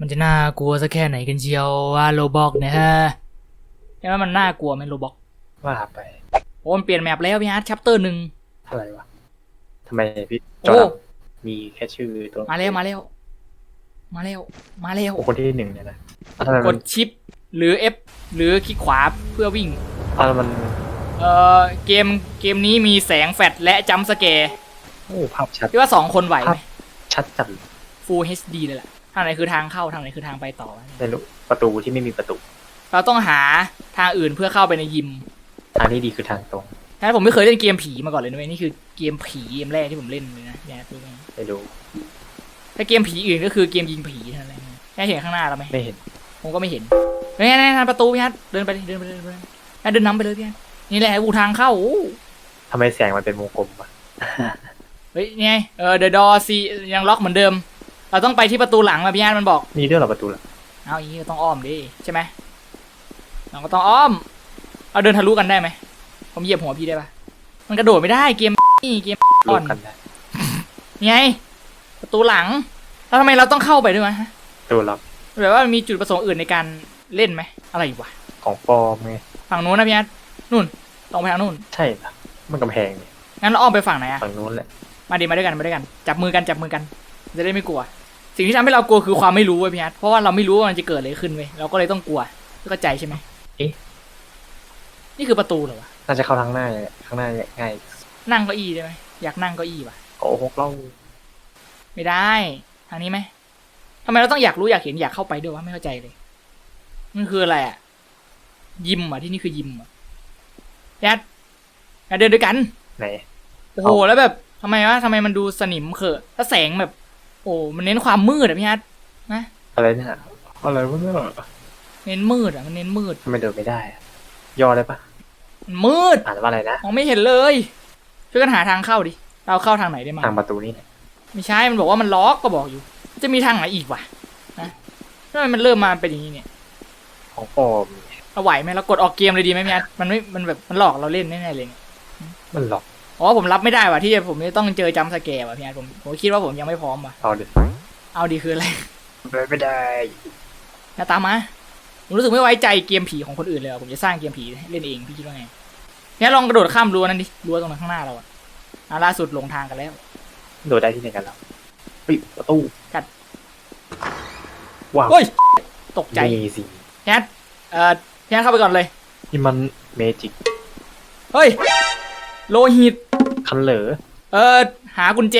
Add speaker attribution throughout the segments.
Speaker 1: มันจะน่ากลัวสักแค่ไหนกันเชียวว่าโลบอกเนี่ยฮะใช่ไหมมันน่ากลัวไหมโลบอก
Speaker 2: ว่าไป
Speaker 1: โอ้มันเปลี่ยนแมปแล้วพี่ฮาร์ดชัปเตอร์หนึ่ง
Speaker 2: อะไรวะทำไมพี่
Speaker 1: โอ้
Speaker 2: จอร์ดมีแค่ชื่อตัว
Speaker 1: มาแล้วมาแล้ว มาแล้วมาแล้ว
Speaker 2: โอ้คนที่หนึ่งเนี่ยนะอะทำไม
Speaker 1: ก
Speaker 2: มั
Speaker 1: ด
Speaker 2: น
Speaker 1: ชิป หรือ F หรือคลิกขวาเพื่อวิ่ง
Speaker 2: อะแล้วมัน
Speaker 1: เอ่อเกมเกมนี้มีแสงแฟลชและจัมป์สแกร์
Speaker 2: โอ้ภาพชัด
Speaker 1: พี่ว่าสองคนไหวไหม
Speaker 2: ชัดจัด
Speaker 1: Full HD เลยแหละ ทางไหนคือทางเข้าทางไหนคือทางไปต่อวะ
Speaker 2: ไม่รู้ประตูที่ไม่มีประตู
Speaker 1: เราต้องหาทางอื่นเพื่อเข้าไปในยิม
Speaker 2: ทางที่ดีคือทางตรง
Speaker 1: แต่ผมไม่เคยเล่นเกมผีมาก่อนเลยนะเว้ยนี่คือเกมผีเกมแรกที่ผมเล่นเลยนะเนี่ยตัวนี้
Speaker 2: ไม่รู้
Speaker 1: ถ้าเกมผีอื่นก็คือเกมยิงผีเท่านั้นเองแค่เห็นข้างหน้าเราไหม
Speaker 2: ไม่เห็น
Speaker 1: ผมก็ไม่เห็นเฮ้ยนี่นประตูพี่ฮัทเดินไปเลยเดินไปเลยเดินไปเลยฮัทเดินนำไปเลยพี่ฮัทนี่แหละอูทางเข้าโอ้
Speaker 2: ทำไมแสงมันเป็นวงกลมวะ
Speaker 1: เฮ้ยนี่ไงเออเดอะดอซียังล็อกเหมือนเดิม เราต้องไปที่ประตูหลังมาพี่ฮัทมันบอก
Speaker 2: มีด้วยเหรอประตูล่ะ
Speaker 1: เอาอย่างนี้ก็ต้องอ้อมดิใช่ไหมเราก็ต้องอ้อม เอาเดินทะลุกันได้ไหมผมเหยียบหัวพี่ได้ปะมันกระโดดไม่ได้เกมนี่เกม
Speaker 2: ร
Speaker 1: อ่
Speaker 2: ว
Speaker 1: อน
Speaker 2: มกันได้
Speaker 1: นี่ไงประตูหลังแล้วทำไมเราต้องเข้าไปด้วยวะฮะ
Speaker 2: ตัวลับ
Speaker 1: แบบว่ามีจุดประสงค์อื่นในการเล่นไหมอะไรวะ
Speaker 2: ของปลอมไง
Speaker 1: ฝั่งนู้นนะพี่ฮัทนู่นตรงไปทางนู่น
Speaker 2: ใช่ปะมันกำแพงเนี่ย
Speaker 1: งั้นเราอ้อมไปฝั่งไหนอะ
Speaker 2: ฝั่งนู้นแหละ
Speaker 1: มาดิมาด้วยกันมาด้วยกัน จับมือกันจับมือกัน จะได้ไม่กลัว สิ่งที่ทำให้เรากลัวคือความไม่รู้เว้ยพี่ฮัทเพราะว่าเราไม่รู้ว่ามันจะเกิดอะไรขึ้นเว้ยเราก็เลยต้องกลัวเข้าใจใช่ไหม
Speaker 2: เอ๊ะ
Speaker 1: นี่คือประตูเหรอวะ
Speaker 2: น่าจะเข้าทางหน้าเลยข้างหน้าเนี่ยง่าย
Speaker 1: นั่งเก้าอี้ได้ไหมอยากนั่งเก้าอี้ว่ะ
Speaker 2: โอ้โหเล่า
Speaker 1: ไม่ได้ทางนี้ไหมทำไมเราต้องอยากรู้อยากเห็นอยากเข้าไปด้วยวะไม่เข้าใจเลยมันคืออะไรอะยิมอะที่นี่คือยิมอะยัดยัดเดินด้วยกัน
Speaker 2: ไหน
Speaker 1: โอ้โหแล้วแบบทำไมวะทำไมมันดูสนิมเขอะถ้าแสงแบบโอ้มันเน้นความมืดอะพี่ฮัทนะ
Speaker 2: อะไรเนี่ยอะไรวะเนี่ย
Speaker 1: เน้นมืดอะมันเน้นมืด
Speaker 2: ทำไมเดินไม่ได้อะย่อได้ปะ
Speaker 1: มันมืด
Speaker 2: อ่านว่าอะไรนะ
Speaker 1: มองไม่เห็นเลยช่วยกันหาทางเข้าดิเราเข้าทางไหนได้มั้ง
Speaker 2: ทางประตูนี่เนี่ย
Speaker 1: ไม่ใช่มันบอกว่ามันล็อกก็บอกอยู่ จะมีทางไหนอีกวะนะทำไมมันเริ่มมาเป็นอย่างนี้เนี่ย
Speaker 2: ของปลอมเนี่ย
Speaker 1: เราไหวไหมเรากดออกเกมเลยดีไหมพี่ฮัทมันไม่มันแบบมันหลอกเราเล่นแน่ๆเลยเนี่ย
Speaker 2: มันหลอก
Speaker 1: อ๋อผมรับไม่ได้ว่ะที่จะผมจะต้องเจอจัมป์สแกร์ว่ะพี่ฮัทผมผมคิดว่าผมยังไม่พร้อมว่ะ
Speaker 2: เอาดิ
Speaker 1: เอาดีคืออะไร
Speaker 2: ไม่ได้
Speaker 1: นะตามมาผมรู้สึกไม่ไว้ใจเกมผีของคนอื่นเลยอะผมจะสร้างเกมผีเล่นเองพี่คิดว่าไงเนี่ยลองกระโดดข้ามรั้วนั้นดิรั้วตรงนั้นข้างหน้าเราอะอะล่าสุดหลงทางกันแล้ว
Speaker 2: โดดได้ที่ไหนกันแล้วปิดประตู
Speaker 1: กัด
Speaker 2: ว้าว
Speaker 1: เฮ้ยตกใจ
Speaker 2: มีสิ
Speaker 1: แฮทเอ่อแฮทเข้าไปก่อนเลย
Speaker 2: นี่มันเมจิก
Speaker 1: เฮ้ยโลหิต
Speaker 2: คันเหลอ
Speaker 1: เออ หากุญแจ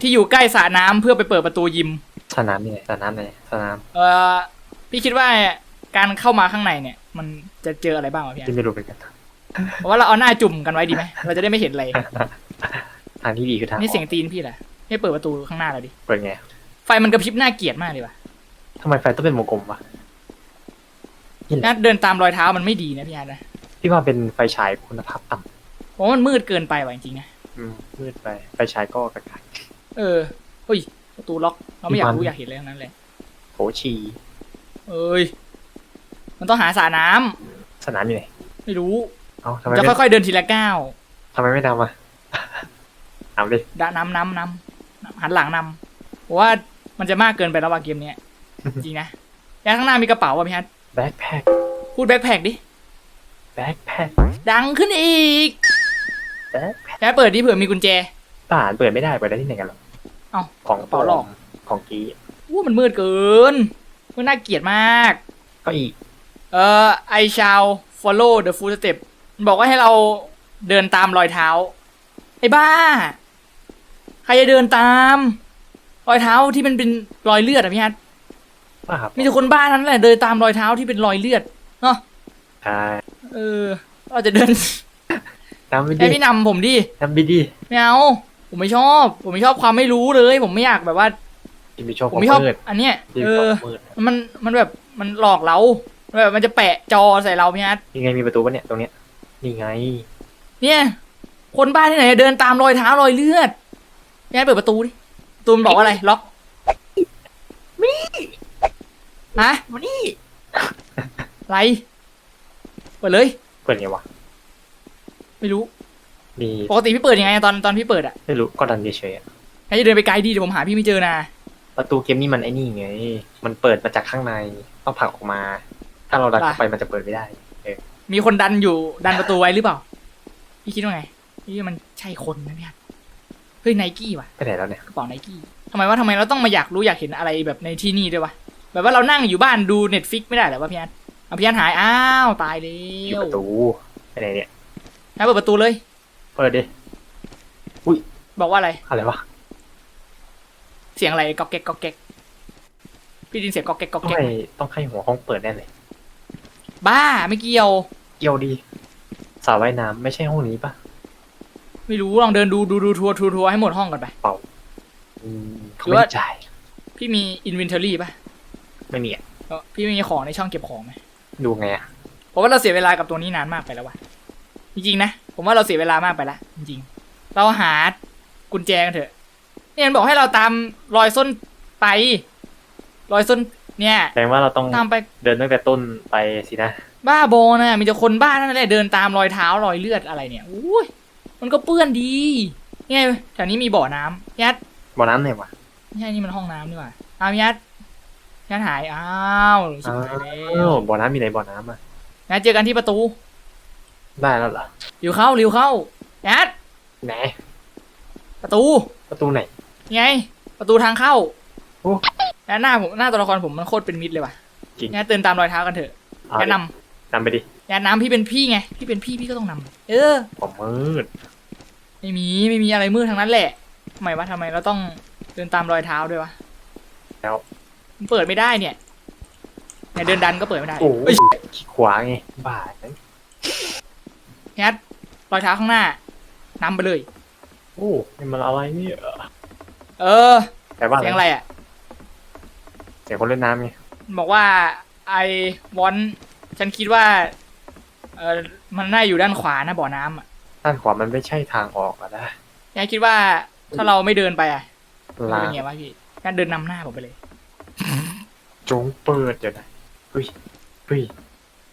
Speaker 1: ที่อยู่ใกล้สระน้ำเพื่อไปเปิดประตูยิม
Speaker 2: สนามนี่ไงสนามไหนสนาม
Speaker 1: เออพี่คิดว่าการเข้ามาข้างในเนี่ย มันจะเจออะไรบ้างวะพี่แฮท
Speaker 2: ที่ไม่รู้เป็นกัน
Speaker 1: เพราะว่าเราเอาหน้าจุ่มกันไว้ดีไหมเราจะได้ไม่เห็นอะไร
Speaker 2: ทางที่ดีคือทาง
Speaker 1: นี่เสียง
Speaker 2: ออก
Speaker 1: ตีนพี่แหละให้เปิดประตูข้างหน้าเราดิ
Speaker 2: เปิดไง
Speaker 1: ไฟมันกระพริบน่าเกลียดมากเลยว่ะ
Speaker 2: ทำไมไฟต้องเป็นวงกลมวะ
Speaker 1: นัดเดินตามรอยเท้ามันไม่ดีนะพี่อาร์ตนะ
Speaker 2: พี่ว่าเป็นไฟฉายคุณภาพต่
Speaker 1: เพราะมันมืดเกินไปว่ะจริงๆนะำ
Speaker 2: อืมมืดไปไฟฉายก็กระกาย
Speaker 1: เออเฮ้ยประตูล็อกเราไม่อยาก
Speaker 2: มี
Speaker 1: รู้
Speaker 2: มัน
Speaker 1: อยากเห็นเลยทั้งนั้นเลย
Speaker 2: โหชี
Speaker 1: เอ้ยมันต้องหาสระน้ำ
Speaker 2: สนามอยู่ไหน
Speaker 1: ไม่รู้
Speaker 2: เอ้าทำไม
Speaker 1: จะ
Speaker 2: ไม่
Speaker 1: ค่อยๆเดินทีละก้าว
Speaker 2: ทำไมไม่นำอะเอาดิ
Speaker 1: ดะน้ำน้ำน้ำหันหลังนำเพราะว่ามันจะมากเกินไปแล้วว่ะเกมเนี้ยจริงนะแล้วข้างหน้ามีกระเป๋าว่ะพี่ฮัท
Speaker 2: แบ็คแพ็ค
Speaker 1: พูดแบ็คแพคดิ
Speaker 2: แบ็คแพ็ค
Speaker 1: ดังขึ้นอีก
Speaker 2: แบ็คแพ็ค
Speaker 1: แล้วเปิดดิเผื่อมีกุญแจ
Speaker 2: ป่านเปิดไม่ได้เปิดได้ที่ไหนกันหรอ
Speaker 1: เอ้า
Speaker 2: ของ
Speaker 1: กระเป๋าหลอก
Speaker 2: ของกี้
Speaker 1: วู้มันมืดเกิน มันน่าเกลียดมาก
Speaker 2: ก็อีก
Speaker 1: เอ่อ I shall follow the footstep มันบอกว่าให้เราเดินตามรอยเท้า ไอ้บ้า ใครจะเดินตาม รอยเท้าที่มันเป็นรอยเลือดอะพี่ฮัท
Speaker 2: ป่าครับ
Speaker 1: มีแต่คนบ้านั้นแหละเดินตามรอยเท้าที่เป็นรอยเลือดเนาะ
Speaker 2: ใช่
Speaker 1: เออเราจะเดิน
Speaker 2: นำไป
Speaker 1: ให้
Speaker 2: ดิ
Speaker 1: พี่นำผมดิ
Speaker 2: นำไปดิ
Speaker 1: ไม่เอาผมไม่ชอบ ผมไม่ชอบความไม่รู้เลย ผมไม่อยากแบบว่า
Speaker 2: ที่ไม่ชอบ
Speaker 1: ผมไม่ชอบ
Speaker 2: มืด
Speaker 1: อันเนี้ย
Speaker 2: ที่
Speaker 1: เอ
Speaker 2: ไม่ชอ
Speaker 1: อ
Speaker 2: บมืด
Speaker 1: มันมันแบบมันหลอกเราแบบมันจะแปะจอใส่เราพี่ฮัท
Speaker 2: ยังไงมีประตูปะเนี่ยตรงเนี้ยนี่ไง
Speaker 1: เนี่ย คนบ้าที่ไหนเดินตามรอยเท้ารอยเลือดยายเปิดประตูดิประตูมันบอกว่าอะไรล็อกมีฮะ
Speaker 2: มานี่
Speaker 1: อะไรเปิดเลย
Speaker 2: เปิดไงวะ
Speaker 1: ไม่รู้
Speaker 2: มี
Speaker 1: ปกติพี่เปิดยังไงอะตอนตอนพี่เปิดอะ
Speaker 2: ไม่รู้ก็ดันเฉยๆอะ
Speaker 1: ใครจะเดินไปไกลดิเดี๋ยวผมหาพี่ไม่เจอนะ
Speaker 2: ประตูเกมนี่มันไอ้นี่ไง มันเปิดมาจากข้างในต้องผลักออกมา ถ้าเราดันเข้าไปมันจะเปิดไม่ได้
Speaker 1: มีคนดันอยู่ดันประตูไว้หรือเปล่าพี่คิดว่าไงพี่ว่ามันใช่คนนะเนี่ยเฮ้ยไนกี้ว่ะ
Speaker 2: ไปไหนแล้วเนี่ย
Speaker 1: กระเป๋าไนกี้ทำไมว่าทำไมเราต้องมาอยากรู้อยากเห็นอะไรแบบในที่นี่ด้วยวะแบบว่าเรานั่งอยู่บ้านดูเน็ตฟิกไม่ได้เหรอวะพี่อันเอาพี่อันหายอ้าวตายแล้
Speaker 2: อยู่
Speaker 1: ว
Speaker 2: ประตูไปไหนเนี่ย
Speaker 1: งั้นเปิดประตูเลย
Speaker 2: เปิดดิ
Speaker 1: บอกว่าอะไร
Speaker 2: อะไรวะ
Speaker 1: เสียงอะไรก๊อกแก๊กก๊อกแก๊กพี่ไดยินเสียงก๊อกแก๊กก๊อก
Speaker 2: ต้อง
Speaker 1: แก๊ก
Speaker 2: ให้ต้องให้หัวห้องเปิดแน่เลย
Speaker 1: บ้าไม่เกี่ยว
Speaker 2: เกี่ยวดีสระว่ายน้ำไม่ใช่ห้องนี้ปะ
Speaker 1: ไม่รู้ลองเดินดูดูดูทัวร์ทัวร์ทัวร์ให้หมดห้องก่อนไป
Speaker 2: อืมเขา
Speaker 1: หรือ
Speaker 2: ไม่
Speaker 1: ว่า
Speaker 2: จ่าย
Speaker 1: พี่มีอินเวนทอรี่ป่ะ
Speaker 2: ไม่มีอะ
Speaker 1: เออพี่มีของในช่องเก็บของไหม
Speaker 2: ดูไงอะ
Speaker 1: ผมว่าเราเสียเวลากับตัวนี้นานมากไปแล้ววะ จริงๆนะ ผมว่าเราเสียเวลามากไปละจริงๆ เราหากุญแจกันเถอะเนี่ยมันบอกให้เราตามรอยส้นไป รอยส้นเนี่ย
Speaker 2: แสดงว่าเราต้อง
Speaker 1: ตามไป
Speaker 2: เดินตั้งแต่ต้นไปสินะ
Speaker 1: บ้าบอนะมีแต่คนบ้านั่นแหละเดินตามรอยเท้ารอยเลือดอะไรเนี่ยอุ้ยมันก็เปื้อนดีเนี่ยแถวนี้มีบ่อน้ำยัด
Speaker 2: บ่อน้ำไหนวะ
Speaker 1: ไม่ใช่นี่มันห้องน้ำนี่หว่าอ้าวยัดยัดหายอ้าวชิบ
Speaker 2: อ้า
Speaker 1: หายแล้ว
Speaker 2: วบ่อน้ำมีไหนบ่อน้ำอะ
Speaker 1: ยัดเจอกันที่ประตู
Speaker 2: ได้แล้วเหรอ
Speaker 1: เร็วเข้าเร็วเข้ายัด
Speaker 2: ไหน
Speaker 1: ประตู
Speaker 2: ประตูไหน
Speaker 1: ไง ประตูทางเข้า
Speaker 2: โอ้
Speaker 1: แล้วหน้าผมหน้าตัวละครผมมันโคตรเป็นมิตรเลยว่ะ
Speaker 2: จริง
Speaker 1: งั้นเดินตามรอยเท้ากันเถอะ
Speaker 2: เอา
Speaker 1: แนะ
Speaker 2: ดิ
Speaker 1: น
Speaker 2: นำไปดิำ
Speaker 1: อย่าน้ำพี่เป็นพี่ไงพี่เป็นพี่พี่ก็ต้องนำเออ
Speaker 2: ผมมืด
Speaker 1: ไม่มีไม่มีอะไรมืดทั้งนั้นแหละทำไมวะทำไมเราต้องเดินตามรอยเท้าด้วยวะ
Speaker 2: แล้ว
Speaker 1: มันเปิดไม่ได้เนี่ยเนี่ยเดินดันก็เปิดไม่ได้
Speaker 2: โอ้
Speaker 1: เอ้
Speaker 2: ย
Speaker 1: ย
Speaker 2: ขี้ขวาไงบ้า จัง
Speaker 1: งัดรอยเท้าข้างหน้านำไปเลย
Speaker 2: โอ้นี่มันอะไรเนี่ย
Speaker 1: เออ
Speaker 2: แต่ว่า
Speaker 1: เสียงอะไรอะ
Speaker 2: เสียงคนเล่นน้ำไง
Speaker 1: บอกว่าไอวอนฉันคิดว่า เออมันน่าอยู่ด้านขวานะบ่อน้ำอะ
Speaker 2: ด้านขวามันไม่ใช่ทางออกอะนะ
Speaker 1: ยายคิดว่าถ้าเราไม่เดินไปอะมัน
Speaker 2: ลา
Speaker 1: เป็นไงวะพี่การเดินนำหน้าผมไปเลย
Speaker 2: จงเปิดเดี๋ยวนะเฮ้ยเฮ้ย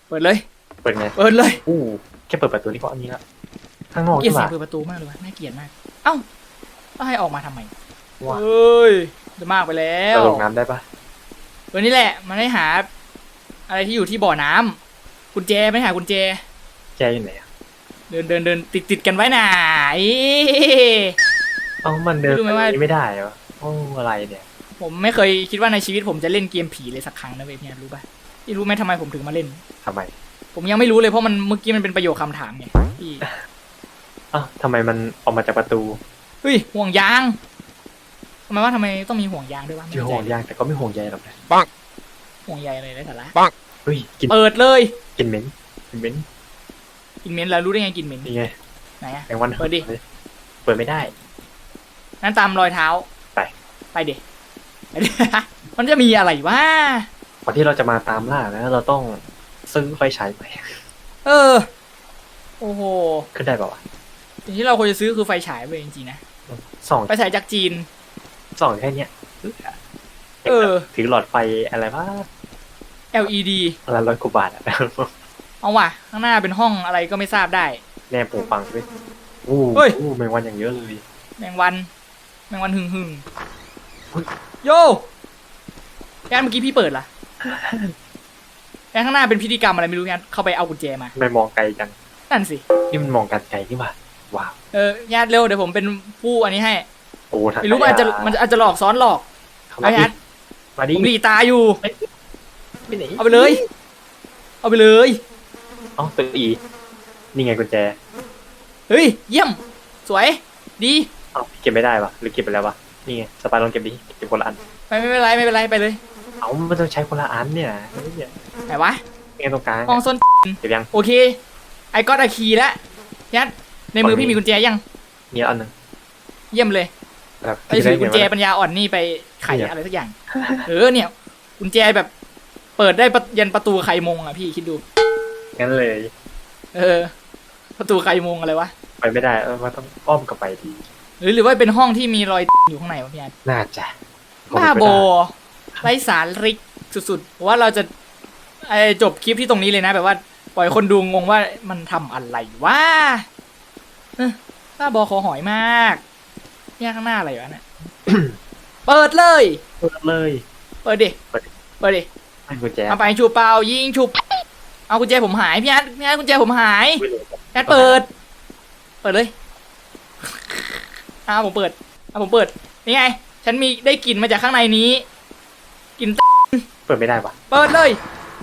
Speaker 1: เปิดเลย
Speaker 2: เปิดไง
Speaker 1: เปิดเลย
Speaker 2: อู้แค่เปิดประตูนี่ก็อันนี้ละข้างนอก
Speaker 1: เกลียด
Speaker 2: ใช่
Speaker 1: เสีย
Speaker 2: ปะ
Speaker 1: งเปิดประตูมากเลยวะน่าเกลียดมาก เอ้าต้องให้ออกมาทำไม
Speaker 2: ว่า
Speaker 1: เอ้ยจะมากไปแล้ว
Speaker 2: เราลงน้ำได้ปะ
Speaker 1: วันนี้แหละ มันให้หา อะไรที่อยู่ที่บ่อน้ำกุญแจไม่หากุญแจ
Speaker 2: แจอยู่ไหนอะ
Speaker 1: เดินเดินเดินติดติดกันไว้น่ะเอ๊ะ
Speaker 2: เอ้ามันเดิน
Speaker 1: รู้ไหม
Speaker 2: ไป
Speaker 1: ว่า
Speaker 2: ไม่ได้เหรอโอ้อะไรเนี่ย
Speaker 1: ผมไม่เคยคิดว่าในชีวิตผมจะเล่นเกมผีเลยสักครั้งนะเว้ยเนี่ยรู้ป่ะพี่รู้ไหมทำไมผมถึงมาเล่น
Speaker 2: ทำไม
Speaker 1: ผมยังไม่รู้เลยเพราะมันเมื่อกี้มันเป็นประโยคคำถามไงพี่
Speaker 2: เอ้าทำไมมันออกมาจากประตู
Speaker 1: เฮ้ยห่วงยางทำไมว่าทำไมต้องมีห่วงยางด้วยวะไม่
Speaker 2: ที่
Speaker 1: เข้า
Speaker 2: ห่วง
Speaker 1: ใจ
Speaker 2: ยางแต่ก็ไม่ห่วงใยหรอกนะ
Speaker 1: ห่วงใยอะไรไร้สาระ
Speaker 2: เฮ้ยกิน
Speaker 1: เปิดเลย
Speaker 2: กินเหม็นกินเหม็น
Speaker 1: กินเหม็นแล้วรู้ได้ไงกินเหม็น
Speaker 2: นี่ไง
Speaker 1: ไหนอะ
Speaker 2: แมงวัน
Speaker 1: เปิดดิ
Speaker 2: เปิดไม่ได้
Speaker 1: นั่นตามรอยเท้า
Speaker 2: ไป
Speaker 1: ไปเด็ไปดิ มันจะมีอะไรวะ
Speaker 2: ก่อนที่เราจะมาตามล่านะเราต้อง ซื้อไฟฉายไป
Speaker 1: เออ โอ้โห
Speaker 2: ขึ้นได้ป่าวะ
Speaker 1: สิ่งที่เราควรจะซื้อคือไฟฉายเว้ยจริงๆนะ
Speaker 2: สอง
Speaker 1: ไฟฉายจากจีน
Speaker 2: สองแค่เนี้ย
Speaker 1: เออ
Speaker 2: ถือหลอดไฟอะไรวะ
Speaker 1: LED
Speaker 2: อะไรร้อยกว่าบาทอะ
Speaker 1: เอาว่ะ ข้างหน้าเป็นห้องอะไรก็ไม่ทราบได้
Speaker 2: แนบหูฟังด้วยอู้
Speaker 1: เฮ้ย
Speaker 2: อู้แมงวันอย่างเยอะเลย
Speaker 1: แมงวัน แมงวันหึ่งหึ่ง
Speaker 2: เฮ้ย
Speaker 1: โยงานเมื่อกี้พี่เปิดล่ะ งานข้างหน้าเป็นพิธีกรรมอะไรไม่รู้งานเข้าไปเอากุญแจมา
Speaker 2: ไม่มองไกลจัง
Speaker 1: นั่นสิ
Speaker 2: นี่มันมองกันไกลนี่หว่าว้าว
Speaker 1: เออญาติเร็วเดี๋ยวผมเป็นผู้อันนี้ให้
Speaker 2: โอ้ทาง
Speaker 1: ไม่รู้มันอาจจะมันอาจจะหลอกซ้อนหลอก
Speaker 2: เข้ามา
Speaker 1: ไอ้
Speaker 2: ดิ
Speaker 1: ฮัท
Speaker 2: มา
Speaker 1: ผ
Speaker 2: ดิ
Speaker 1: มหลีตาอยู่
Speaker 2: ไปไหน
Speaker 1: เอาไปเลย เอาไปเลย
Speaker 2: เอ้าตัวอีนี่ไงกุญแจ
Speaker 1: เฮ้ย เยี่ยม สวย ดี
Speaker 2: เอ้าเก็บไม่ได้ปะหรือเก็บไปแล้วปะนี่ไงสปายลองเก็บดิเก็บคนละอัน
Speaker 1: ไม่ไม่เป็นไรไม่เป็นไรไปเลย
Speaker 2: เอ้ามันต้องใช้คนละอันเนี่ยเฮ้ยเนี่ย
Speaker 1: ไหนวะ
Speaker 2: ไงตรงกลาง
Speaker 1: ห้องส้น
Speaker 2: เก็บยัง
Speaker 1: โอเค ไอ้ก็อะคีย์แล้วยัดในมือพี่มีกุญแจยัง
Speaker 2: มีอันหนึ่ง
Speaker 1: เยี่ยมเลย
Speaker 2: แบบ
Speaker 1: ไปถือกุญแจ
Speaker 2: ได้ไงวะ
Speaker 1: ปัญญาอ่อนนี่ไปไข
Speaker 2: เนี่ย
Speaker 1: อะไรสักอย่าง เออเนี่ย กุญแจแบบ เปิดได้ประยันประตูไขมงอะพี่คิดดู
Speaker 2: งั้นเลย
Speaker 1: เออ ประตูไขมงอะไรวะ
Speaker 2: ไปไม่ได้เออมันต้องอ้อมกลับไปดี
Speaker 1: หรือหรือว่าเป็นห้องที่มีรอยอยู่ข้างในวะพี่ยัด
Speaker 2: น่าจะ
Speaker 1: บ้าบอ ไร้สาริกสุดๆผมว่าเราจะไอจบคลิปที่ตรงนี้เลยนะ แบบว่าปล่อยคนดูงงว่ามันทำอะไรวะเอ้อบ้าบอคอหอยมากเนี่ยข้างหน้าอะไรวะเนี่ยเปิดเลย
Speaker 2: เปิดเลย
Speaker 1: เปิดดิ
Speaker 2: เปิด
Speaker 1: เปิดดิ
Speaker 2: ให้กุญแจ
Speaker 1: เอาไปชูเปล่ายิงฉุบเอากุญแจผมหายพี่อาร์ตพี่อาร์ตกุญแจผมหาย
Speaker 2: ไม่รู้
Speaker 1: พี่อาร์ตเปิด เปิดเลยอ่าผมเปิดอ่าผมเปิดนี่ไง ฉันมีได้กลิ่นมาจากข้างในนี้กลิ่น
Speaker 2: เปิดไม่ได้ปะ
Speaker 1: เปิดเลย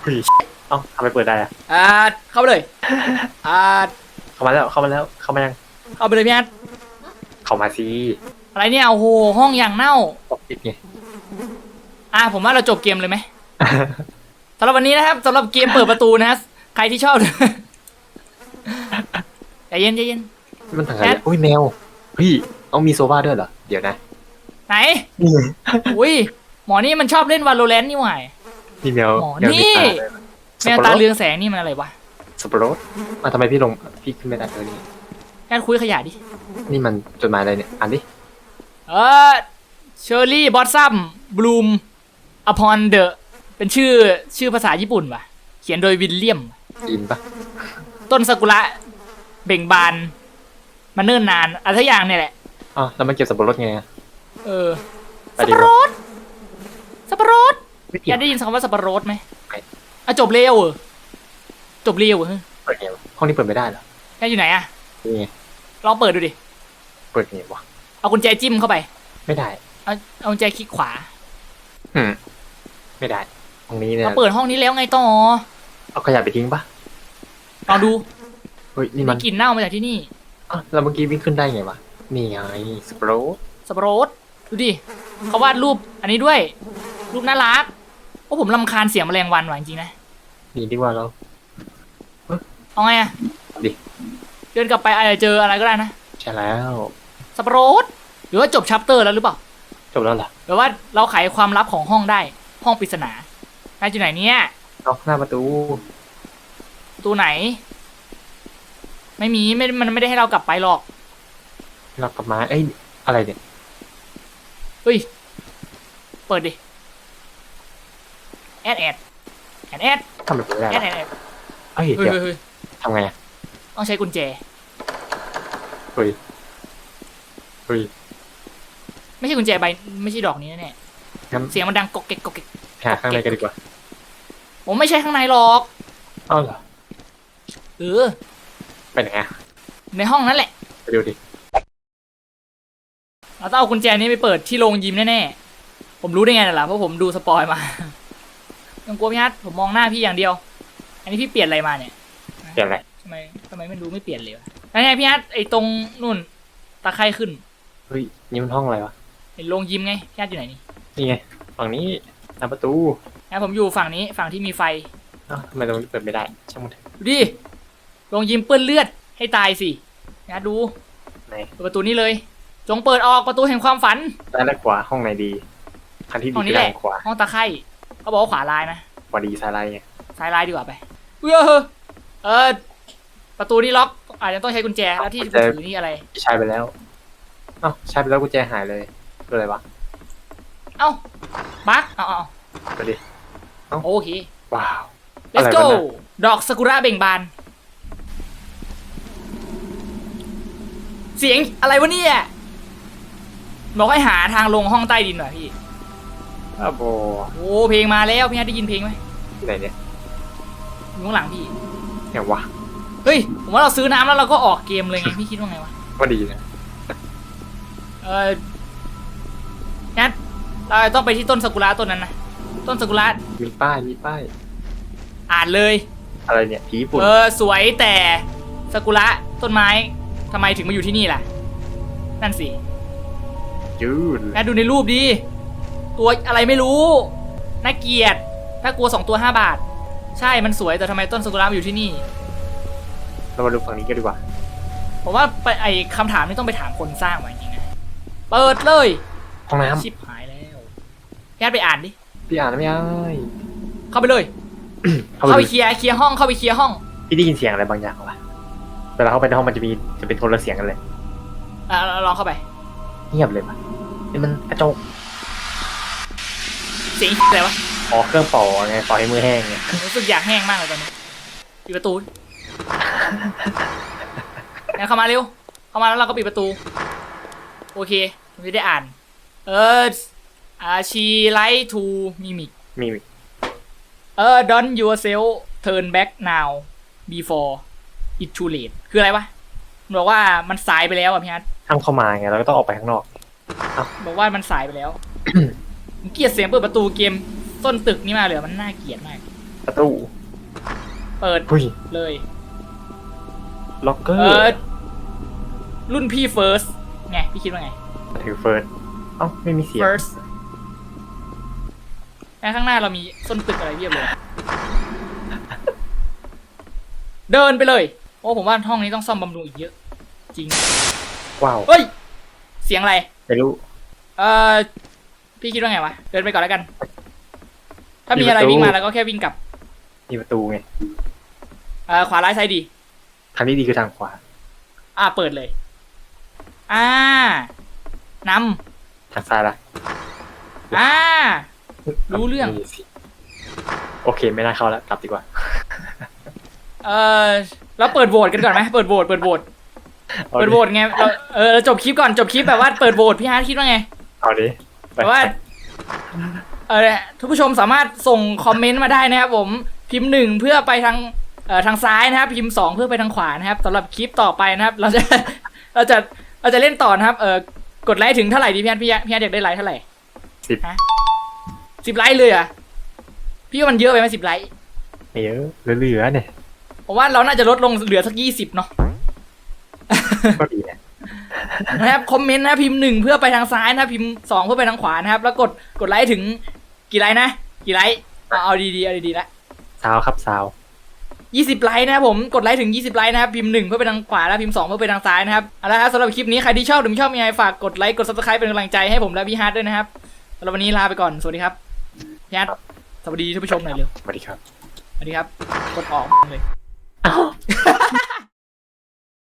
Speaker 2: เฮ้ยเอ้าทำไมเปิดได้อะ
Speaker 1: อ่าเข้าไปเลย อ่า
Speaker 2: เข้ามาแล้วเข้ามาแล้วเข้ามายัง
Speaker 1: เข้าไปเลยพี่อาร์ต
Speaker 2: เข้ามาสิ
Speaker 1: อะไรเนี่ยโอ้โหห้องอย่างเน่า
Speaker 2: ตกติดไง
Speaker 1: อ่าผมว่าเราจบเกมเลยไหม สำหรับวันนี้นะครับสำหรับเกมเปิดประตูนะฮะใครที่ชอบ ใจเย็นใจเย็น
Speaker 2: มันทางไหนเนี่ยอุ้ยแมวเฮ้ยเอามีโซฟาด้วยเหรอ เดี๋ยวนะ
Speaker 1: ไหน
Speaker 2: นี่
Speaker 1: อุ้ยห มอนี่มันชอบเล่นวาโลแรนต์นี่หว่า
Speaker 2: นี่แมว
Speaker 1: หมอ
Speaker 2: แมว
Speaker 1: นี่
Speaker 2: มีตาด้วย
Speaker 1: แมวตาเรืองแสงนี่มันอะไรวะ
Speaker 2: สับปะรดมาทำไมพี่ลงพี่ขึ้นไม่ได้เออนี่
Speaker 1: แค่คุยขยะดิ
Speaker 2: นี่มันจดหมายอะไรเนี่ยอ่านดิ
Speaker 1: เออเชอร์รี่บอสซัมบลูมอพอนเดอะเป็นชื่อชื่อภาษาญี่ปุ่นว่ะ เขียนโดยวิลเลียม
Speaker 2: อินปะ
Speaker 1: ต้นซากุระเบ่งบานมาเนิ่นนานอะไรทักอย่างเนี่ยแหละ
Speaker 2: อ๋อแล้วมันเก็บสับปะรดไงอะ
Speaker 1: เออ
Speaker 2: ไป
Speaker 1: สับ
Speaker 2: ดี
Speaker 1: ปะ
Speaker 2: ก
Speaker 1: ร
Speaker 2: ว่า
Speaker 1: ดสับปะรด
Speaker 2: ไม่
Speaker 1: อ
Speaker 2: เกี่ย
Speaker 1: ยาวกได้ยินคำว่าสับปะรดไหม
Speaker 2: ไม่
Speaker 1: อะจบเร็วเหรอจบเร็วเหรอเฮ้ย
Speaker 2: เปิดไงวะห้องนี้เปิดไม่ได้เหรอ
Speaker 1: แค่อยู่ไหนอะ
Speaker 2: นี่ไง
Speaker 1: ลองเปิดดูดิ
Speaker 2: เปิดไงวะ
Speaker 1: เอากุญแจจิ้มเข้าไป
Speaker 2: ไม่ได้
Speaker 1: เอาเอากุญแจคลิกขวา
Speaker 2: อืมไม่ได้ห้องนี้เนี่ย
Speaker 1: เราเปิดห้องนี้แล้วไงต่อ
Speaker 2: เอาขยะไปทิ้งปะ
Speaker 1: ลองดู
Speaker 2: เฮ้ยนี่
Speaker 1: มี
Speaker 2: มัน
Speaker 1: กลิ่นเน่ามาจากที่นี่
Speaker 2: อะแล้วเมื่อกี้วิ่งขึ้นได้ไงวะนี่ไงสับปะรด
Speaker 1: สับปะรดดูดิเขาวาดรูปอันนี้ด้วย รูปน่ารัก โอ้ผมลำคาญเสียงแมลงวันว่ะจริงๆนะ
Speaker 2: นี่ดีกว่าเรา
Speaker 1: เอาไงอะ
Speaker 2: ดิ
Speaker 1: เดินกลับไปอาจจะเจออะไรก็ได้นะ
Speaker 2: ใช่แล้ว
Speaker 1: สับปะรดหรือว่าจบชัปเตอร์แล้วหรือเปล่า
Speaker 2: จบแล้วเหรอ
Speaker 1: หรือว่าเราไขความลับของห้องได้ห้องปริศนานายอยู่ไหนเนี่ย
Speaker 2: เอาหน้าประตู
Speaker 1: ประตูไหน ไม่มีไม่มันไม่ได้ให้เรากลับไปหรอก
Speaker 2: เรากลับมา เอ้ย อะไรเนี่ย
Speaker 1: เฮ้ย เปิดดิ แอดแอดแอดแอด
Speaker 2: ทำไมเปิดไม่ได้
Speaker 1: แอด
Speaker 2: วะ
Speaker 1: แอดแอด
Speaker 2: เฮ้ย
Speaker 1: เฮ้ย
Speaker 2: เดี๋ยว
Speaker 1: เฮ้ยเฮ้ย
Speaker 2: ทำไงอะ
Speaker 1: ต้องใช้กุญแจ
Speaker 2: เฮ้ยเฮ้ย
Speaker 1: ไม่ใช่กุญแจใบไม่ใช่ดอกนี้แน่
Speaker 2: งั้น
Speaker 1: ๆเสียงมันดังกอกเก็กกอกเก็ก
Speaker 2: หาข้างในกันดีกว่า
Speaker 1: ผมไม่ใช่ข้างในหรอก
Speaker 2: อ้าวเหรอ
Speaker 1: เออ
Speaker 2: ไปไหนอะ
Speaker 1: ในห้องนั่นแหละ
Speaker 2: ไปดูดิ
Speaker 1: เราต้องเอากุญแจนี้ไปเปิดที่โรงยิมแน่ๆ ผมรู้ได้ไงน่ะล่ะ เพราะผมดูสปอยมา ยังกลัวพี่ฮัทผมมองหน้าพี่อย่างเดียว อันนี้พี่เปลี่ยนอะไรมาเนี่ย
Speaker 2: เดี๋ยวอะไร
Speaker 1: ทำไมทำไมไม่รู้ไม่เปลี่ยนเลยวะแล้วไงพี่ฮัทไอ้ตรงนู่นตะไคร่ขึ้น
Speaker 2: เฮ้ยนี่มันห้องอะไรวะ
Speaker 1: ไอ้โรงยิมไงพี่ฮัทอยู่ไหนนี่
Speaker 2: นี่ไงฝั่งนี้หน้าประตู
Speaker 1: นะผมอยู่ฝั่งนี้ฝั่งที่มีไฟ
Speaker 2: อ้าวทำไมตรงนี้เปิดไม่ได้ช่างมันเถอะ
Speaker 1: ดูดิโรงยิมเปื้อนเลือดให้ตายสินะดู
Speaker 2: ไหน
Speaker 1: เปิดประตูนี้เลย จงเปิดออกประตูแห่งความฝัน
Speaker 2: ซ้ายและขวาห้องไหนดีคันที่
Speaker 1: ห้
Speaker 2: ดี
Speaker 1: องนี้
Speaker 2: คือ
Speaker 1: แห
Speaker 2: ด้า
Speaker 1: ละ
Speaker 2: นขวา
Speaker 1: ห้องตะไคร่ เขาบอกว่าขวาลายนะ
Speaker 2: ขวาดีซ้ายไรไง
Speaker 1: ซ้ายลายดีกว่าไปเออเออประตูนี้ล็อก อาจจะต้องใช้กุญแจแล้วที่ถือนี่อะไร
Speaker 2: ใช้ไปแล้วอ้าวใช้ไปแล้วกุญแจหายเลยคืออะไรวะ
Speaker 1: เอ้าบั๊กเอาเอา
Speaker 2: ไปดิเอ้า
Speaker 1: โอเค
Speaker 2: ว้าว
Speaker 1: let's
Speaker 2: อะไร
Speaker 1: go
Speaker 2: วะเนี่ย
Speaker 1: ดอกซากุระเบ่งบาน เสียงอะไรวะเนี่ยบอกให้หาทางลงห้องใต้ดินหน่อยพี่
Speaker 2: อ้าวโบ
Speaker 1: โอ้เพลงมาแล้วพี่ฮัทได้ยินเพลงไหม
Speaker 2: ที่ไหนเนี่ย
Speaker 1: อยู่ข้างหลังพี่
Speaker 2: เนี่ยวะ
Speaker 1: เฮ้ยผมว่าเราซื้อน้ำแล้วเราก็ออกเกมเลยไงพี่คิดว่าไงวะ
Speaker 2: ว่าดีนะ
Speaker 1: เอองั้นเราต้องไปที่ต้นซากุระต้นนั้นนะต้นซากุระ
Speaker 2: มีป้ายมีป้าย
Speaker 1: อ่านเลย
Speaker 2: อะไรเนี่ยผีญี่ปุ่น
Speaker 1: เออสวยแต่ซากุระต้นไม้ทำไมถึงมาอยู่ที่นี่ล่ะ นั่นสิ
Speaker 2: ยืด
Speaker 1: แม่ดูในรูปดิ ตัวอะไรไม่รู้น่าเกลียดถ้ากลัวสองตัวห้าบาท ใช่มันสวยแต่ทำไมต้นซากุระมาอยู่ที่นี่
Speaker 2: เรามาดูฝั่งนี้กันดีกว่า
Speaker 1: ผมว่าไปไอคำถามนี้ต้องไปถามคนสร้างมาจริงๆนะเปิดเลย
Speaker 2: ห้องน้
Speaker 1: ชิบหายแล้วแกไปอ่านดิำ
Speaker 2: พี่อ่านไม่ได้
Speaker 1: เข้าไปเลย
Speaker 2: เข้า
Speaker 1: เข้า
Speaker 2: ไป
Speaker 1: ไปเคลียร์เคลียร์ห้องเข้าไปเคลียร์ห้อง
Speaker 2: พี่ได้ยินเสียงอะไรบางอย่างวะเวลาเข้าไปในห้องมันจะมีจะเป็นคนละเสียงกันเลย
Speaker 1: อะลองเข้าไป
Speaker 2: เงียบเลยปะนี่มันกระจก
Speaker 1: เสียงอะไรวะ
Speaker 2: อ๋อเครื่องเป่าไงเป่าให้มือแห้งไง
Speaker 1: รู้สึกอยากแห้งมากเลยตอนนี้ปิดประตูงั้นเข้ามาเร็ว เข้ามาแล้วเราก็ปิดประตู โอเคผมจะได้อ่าน เอออาชีไลท์ทูมิมิก
Speaker 2: มี
Speaker 1: เออ don't yourself turn back now before it too late คืออะไรวะมันบอกว่ามันสายไปแล้วอะพี่ฮัท
Speaker 2: ห้ามเข้ามาไงเราก็ต้องออกไปข้างนอก
Speaker 1: บอกว่ามันสายไปแล้ว ผมเกลียดเสียงเปิดประตูเกมต้นตึกนี่มากเลยอะมันน่าเกลียดมาก
Speaker 2: ประตู
Speaker 1: เปิด
Speaker 2: หุ้ย
Speaker 1: เลย
Speaker 2: ล็อกเกอ
Speaker 1: เอ
Speaker 2: ร์
Speaker 1: อรุ่นพี่ first ไงพี่คิดว่าไง
Speaker 2: ถือเฟิร์สเอ้าไม่มีเสียง
Speaker 1: first แค่ข้างหน้าเรามีส้นตึกอะไรเรียบเลย เดินไปเลย โอ้ผมว่าห้องนี้ต้องซ่อมบำรุงอีกเยอะ จริง
Speaker 2: ว้าว
Speaker 1: เฮ้ย เสียงอะไร
Speaker 2: ไม่รู้
Speaker 1: เออ พี่คิดว่าไงวะ เดินไปก่อนแล้วกัน ถ้ามีอะไร
Speaker 2: มีประตู
Speaker 1: วิ่งมาแล้วก็แค่วิ่งกลับ
Speaker 2: มีประตูไง
Speaker 1: เออขวาร้ายซ้ายดี
Speaker 2: ทางนี้ดีคือทางขวา
Speaker 1: อ่าเปิดเลย อ่านำ
Speaker 2: ทางซ้ายล่ะ
Speaker 1: อ่า รู้เรื่อง
Speaker 2: มีสิโอเค ไม่น่าเข้าแล้วกลับดีกว่า
Speaker 1: เออเราเปิดโหวตกันก่อนไหมเปิดโหวตเปิดโหวต
Speaker 2: อา
Speaker 1: เปิด
Speaker 2: ดิ
Speaker 1: โหวตไงเราเออเราจบคลิปก่อนจบคลิปแบบว่าเปิดโหวตพี่ฮาร์ดคิดว่าไง
Speaker 2: เอาดิไป
Speaker 1: แต่ว่าเออทุกผู้ชมสามารถส่งคอมเมนต์มาได้นะครับผมพิมพ์หนึ่งเพื่อไปทางเอ่อทางซ้ายนะครับ พิมพ์สองเพื่อไปทางขวานะครับสำหรับคลิปต่อไปนะครับ เราจะเราจะเราจะเล่นต่อนะครับเออกดไลค์ถึงเท่าไหร่ดีพี่ฮาร์ดพี่ฮาร์ดพี่ฮาร์ดอยากได้ไลค์เท่าไหร่
Speaker 2: สิบ
Speaker 1: สิบไลค์เลยเหรอะพี่ว่ามันเยอะไปไหมสิบไลค์
Speaker 2: ไม่เยอะเหลือๆเนี่ย
Speaker 1: ผมว่าเราน่าจะลดลงเหลือสักยี่สิบเนาะ
Speaker 2: ก็ดีนะ
Speaker 1: นะครับคอมเมนต์นะพิมพ์หนึ่งเพื่อไปทางซ้ายนะพิมพ์สองเพื่อไปทางขวานะครับ แล้วกดกดไลค์ถึงกี่ไลค์นะ กี่ไลค์เอาเอาดีๆเอาดีๆละ
Speaker 2: ซาวครับซาว
Speaker 1: ยี่สิบไลค์นะครับผมกดไลค์ถึงยี่สิบไลค์นะครับพิมพ์หนึ่งเพื่อไปทางขวาแล้วพิมพ์สองเพื่อไปทางซ้ายนะครับเอาละครับสำหรับคลิปนี้ใครที่ชอบหรือไม่ชอบยังไงฝากกดไลค์กดซับสไครป์เป็นกำลังใจให้ผมและพี่ฮาร์ดด้วยนะครับสำหรับวันนี้ลาไปก่อนสวัสดีครับพี่ฮาร์ดสวัสดีท่านผู้ชมหน่อยเร็ว
Speaker 2: สวัสดีครับ
Speaker 1: สวัสดีครับกดออกเลย